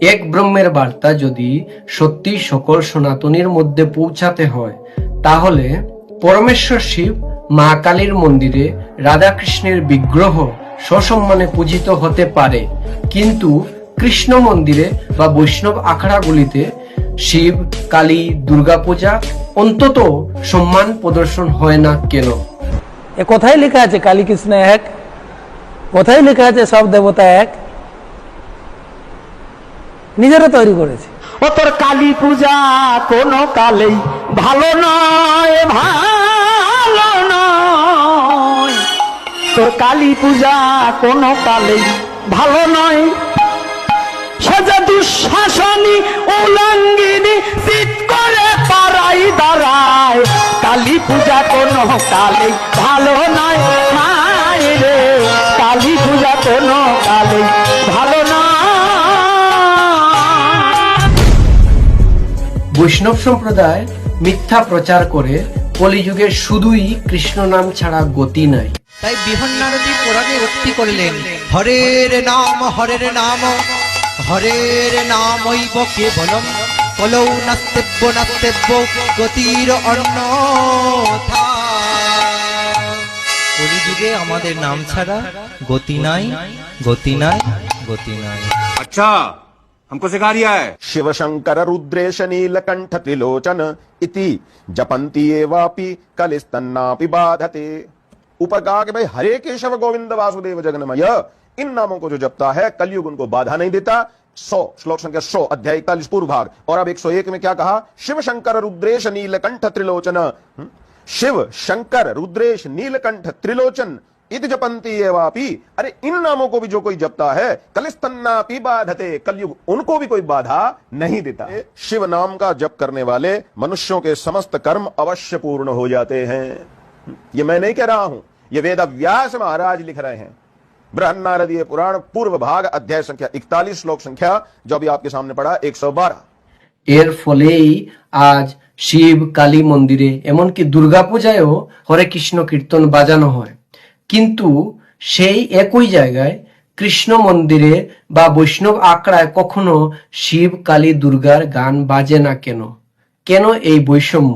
এক ব্রহ্মের বার্তা যদি সত্যি সকল সনাতনীর মধ্যে পৌঁছাতে হয়, তাহলে পরমেশ্বর শিব মা কালীর মন্দিরে রাধাকৃষ্ণের বিগ্রহ সসম্মানে পূজিত হতে পারে। কিন্তু কৃষ্ণ মন্দিরে বা বৈষ্ণব আখড়াগুলিতে শিব, কালী, দুর্গাপূজা অন্তত সম্মান প্রদর্শন হয় না কেন? এ কোথায় লেখা আছে কালী কৃষ্ণ এক। কোথায় লেখা আছে, সব দেবতা এক। নিজেরা তৈরি করেছে। ও তোর কালী পূজা কোন কালেই ভালো নয় ভালো নয়। তোর কালী পূজা কোন কালেই ভালো নয়। সাজা দুঃশাসনী উলঙ্গিনী চিত করে পারাই দাঁড়ায়। কালী পূজা কোন কালেই ভালো নয় রে। কালী পূজা কোন কালেই ভালো বৈষ্ণব সম্প্রদায় মিথ্যা প্রচার করে কলিযুগে শুধুই কৃষ্ণ নাম ছাড়া গতি নাই। তাই বিহন নারদী পুরাণে উক্তি করিলেন হরের নাম হরের নাম হরের নাম ঐব কেবলম। কলৌ নাস্তেব্য নাস্তেব্য গতির অন্ন কলিযুগে আমাদের নাম ছাড়া গতি নাই গতি নাই গতি নাই। আচ্ছা हमको सिखा रिया है। शिव शंकर रुद्रेश, नीलकंठ, त्रिलोचन इति जपंती एवापि, कलिस्तन्नापि बाधते। ऊपर कहा कि भाई हरे केशव, गोविंद, वासुदेव, जगन्मय, इन नामों को जो जपता है, कलयुग उनको बाधा नहीं देता। सौ, श्लोक संख्या सौ, अध्याय इकतालीस, पूर्व भाग। और अब एक सौ एक में क्या कहा? शिव शंकर रुद्रेश, नीलकंठ, त्रिलोचन। हम्म? शिव शंकर रुद्रेश, नीलकंठ, त्रिलोचन इत जपंती एवापि अरे इन नामों को भी जो कोई जपता है कलिस्तन्ना पी बाधते कलयुग उनको भी कोई बाधा नहीं देता शिव नाम का जप करने वाले मनुष्यों के समस्त कर्म अवश्य पूर्ण हो जाते हैं ये मैं नहीं कह रहा हूं ये वेद व्यास महाराज लिख रहे हैं बृहन्नारदीय पुराण पूर्व भाग अध्याय संख्या इकतालीस श्लोक संख्या जो अभी आपके सामने पड़ा एक सौ बारह এর ফলেই আজ শিব কালী মন্দিরে এমনকি দুর্গাপূজায়ও হরে কৃষ্ণ কীর্তন বাজানো হয় কিন্তু সেই একই জায়গায় কৃষ্ণ মন্দিরে বা বৈষ্ণব আখড়ায় কখনো শিব, কালী, দুর্গার গান বাজে না কেন? কেন এই বৈষম্য?